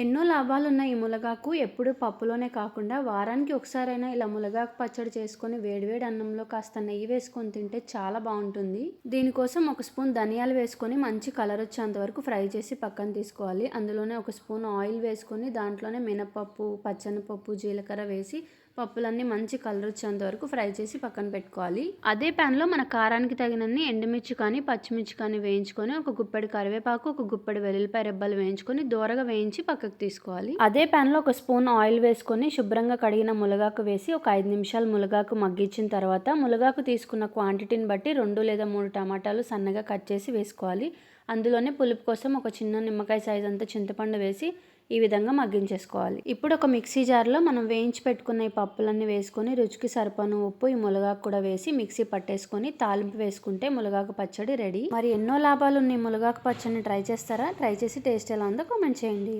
ఎన్నో లాభాలున్న ఈ ములగాకు. ఎప్పుడు పప్పులోనే కాకుండా వారానికి ఒకసారైనా ఇలా ములగాకు పచ్చడి చేసుకొని వేడివేడి అన్నంలో కాస్త నెయ్యి వేసుకొని తింటే చాలా బాగుంటుంది. దీనికోసం ఒక స్పూన్ ధనియాలు వేసుకొని మంచి కలర్ వచ్చేంత వరకు ఫ్రై చేసి పక్కన తీసుకోవాలి. అందులోనే ఒక స్పూన్ ఆయిల్ వేసుకొని దాంట్లోనే మినపప్పు పచ్చనిపప్పు జీలకర్ర వేసి పప్పులన్నీ మంచి కలర్ వచ్చేంత వరకు ఫ్రై చేసి పక్కన పెట్టుకోవాలి. అదే ప్యాన్లో మన కారానికి తగినన్ని ఎండుమిర్చి కానీ పచ్చిమిర్చి కానీ వేయించుకొని ఒక గుప్పెడు కరివేపాకు ఒక గుప్పెడు వెల్లుల్లిపాయ రెబ్బలు వేయించుకొని దూరగా వేయించి పక్కకు తీసుకోవాలి. అదే ప్యాన్లో ఒక స్పూన్ ఆయిల్ వేసుకొని శుభ్రంగా కడిగిన ములగాకు వేసి ఒక ఐదు నిమిషాలు ములగాకు మగ్గించిన తర్వాత ములగాకు తీసుకున్న క్వాంటిటీని బట్టి రెండు లేదా మూడు టమాటాలు సన్నగా కట్ చేసి వేసుకోవాలి. అందులోనే పులుపు కోసం ఒక చిన్న నిమ్మకాయ సైజ్ అంతా చింతపండు వేసి ఈ విధంగా మగ్గించేసుకోవాలి. ఇప్పుడు ఒక మిక్సీ జార్లో మనం వేయించి పెట్టుకున్న ఈ పప్పులన్నీ వేసుకొని రుచికి సరిపను ఉప్పు ఈ ములగాకు కూడా వేసి మిక్సీ పట్టేసుకొని తాలింపు వేసుకుంటే ములగాకు పచ్చడి రెడీ. మరి ఎన్నో లాభాలు ఉన్నాయి. ములగాకు పచ్చడిని ట్రై చేస్తారా? ట్రై చేసి టేస్ట్ ఎలా ఉందో కామెంట్ చేయండి.